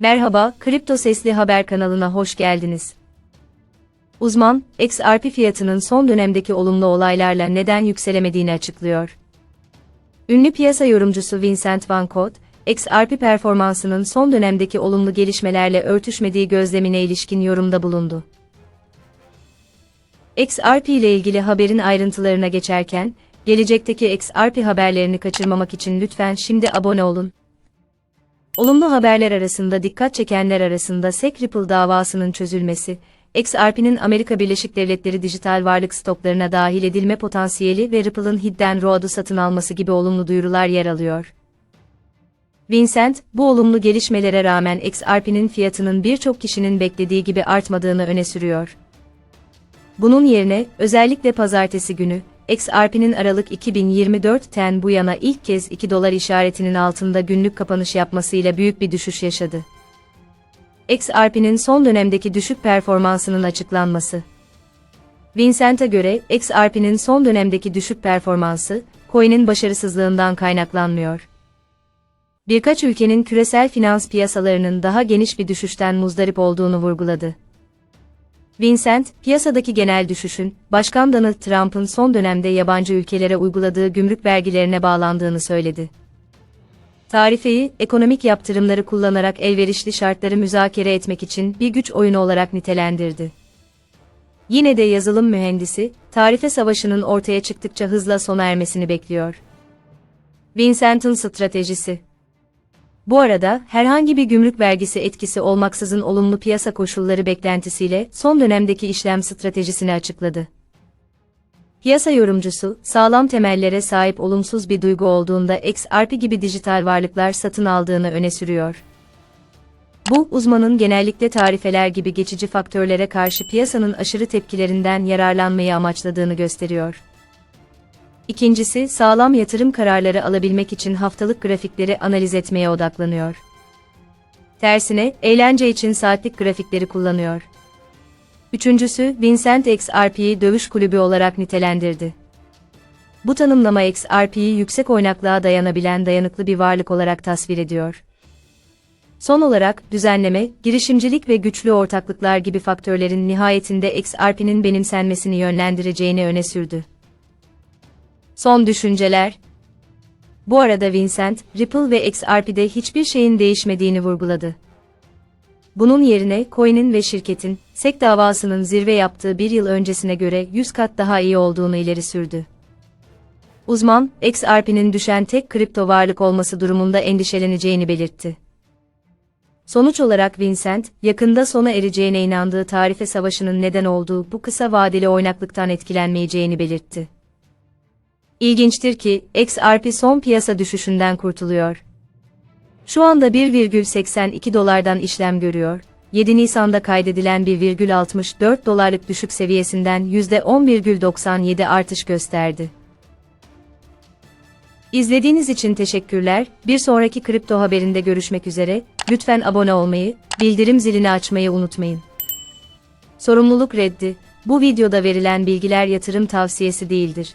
Merhaba, Kripto Sesli Haber kanalına hoş geldiniz. Uzman, XRP fiyatının son dönemdeki olumlu olaylarla neden yükselemediğini açıklıyor. Ünlü piyasa yorumcusu Vincent Van Gogh, XRP performansının son dönemdeki olumlu gelişmelerle örtüşmediği gözlemine ilişkin yorumda bulundu. XRP ile ilgili haberin ayrıntılarına geçerken, gelecekteki XRP haberlerini kaçırmamak için lütfen şimdi abone olun. Olumlu haberler arasında dikkat çekenler arasında SEC Ripple davasının çözülmesi, XRP'nin Amerika Birleşik Devletleri dijital varlık stoklarına dahil edilme potansiyeli ve Ripple'ın Hidden Road'u satın alması gibi olumlu duyurular yer alıyor. Vincent, bu olumlu gelişmelere rağmen XRP'nin fiyatının birçok kişinin beklediği gibi artmadığını öne sürüyor. Bunun yerine, özellikle pazartesi günü, XRP'nin Aralık 2024'ten bu yana ilk kez 2 dolar işaretinin altında günlük kapanış yapmasıyla büyük bir düşüş yaşadı. XRP'nin son dönemdeki düşük performansının açıklanması. Vincent'a göre, XRP'nin son dönemdeki düşük performansı, coin'in başarısızlığından kaynaklanmıyor. Birkaç ülkenin küresel finans piyasalarının daha geniş bir düşüşten muzdarip olduğunu vurguladı. Vincent, piyasadaki genel düşüşün, Başkan Donald Trump'ın son dönemde yabancı ülkelere uyguladığı gümrük vergilerine bağlandığını söyledi. Tarifeyi, ekonomik yaptırımları kullanarak elverişli şartları müzakere etmek için bir güç oyunu olarak nitelendirdi. Yine de yazılım mühendisi, tarife savaşının ortaya çıktıkça hızla sona ermesini bekliyor. Vincent'ın stratejisi bu arada, herhangi bir gümrük vergisi etkisi olmaksızın olumlu piyasa koşulları beklentisiyle son dönemdeki işlem stratejisini açıkladı. Piyasa yorumcusu, sağlam temellere sahip olumsuz bir duygu olduğunda XRP gibi dijital varlıklar satın aldığını öne sürüyor. Bu, uzmanın genellikle tarifeler gibi geçici faktörlere karşı piyasanın aşırı tepkilerinden yararlanmayı amaçladığını gösteriyor. İkincisi, sağlam yatırım kararları alabilmek için haftalık grafikleri analiz etmeye odaklanıyor. Tersine, eğlence için saatlik grafikleri kullanıyor. Üçüncüsü, Vincent XRP'yi dövüş kulübü olarak nitelendirdi. Bu tanımlama XRP'yi yüksek oynaklığa dayanabilen dayanıklı bir varlık olarak tasvir ediyor. Son olarak, düzenleme, girişimcilik ve güçlü ortaklıklar gibi faktörlerin nihayetinde XRP'nin benimsenmesini yönlendireceğini öne sürdü. Son düşünceler. Bu arada Vincent, Ripple ve XRP'de hiçbir şeyin değişmediğini vurguladı. Bunun yerine coin'in ve şirketin, SEC davasının zirve yaptığı bir yıl öncesine göre 100 kat daha iyi olduğunu ileri sürdü. Uzman, XRP'nin düşen tek kripto varlık olması durumunda endişeleneceğini belirtti. Sonuç olarak Vincent, yakında sona ereceğine inandığı tarife savaşının neden olduğu bu kısa vadeli oynaklıktan etkilenmeyeceğini belirtti. İlginçtir ki, XRP son piyasa düşüşünden kurtuluyor. Şu anda 1,82 dolardan işlem görüyor. 7 Nisan'da kaydedilen 1,64 dolarlık düşük seviyesinden %10,97 artış gösterdi. İzlediğiniz için teşekkürler. Bir sonraki kripto haberinde görüşmek üzere. Lütfen abone olmayı, bildirim zilini açmayı unutmayın. Sorumluluk reddi. Bu videoda verilen bilgiler yatırım tavsiyesi değildir.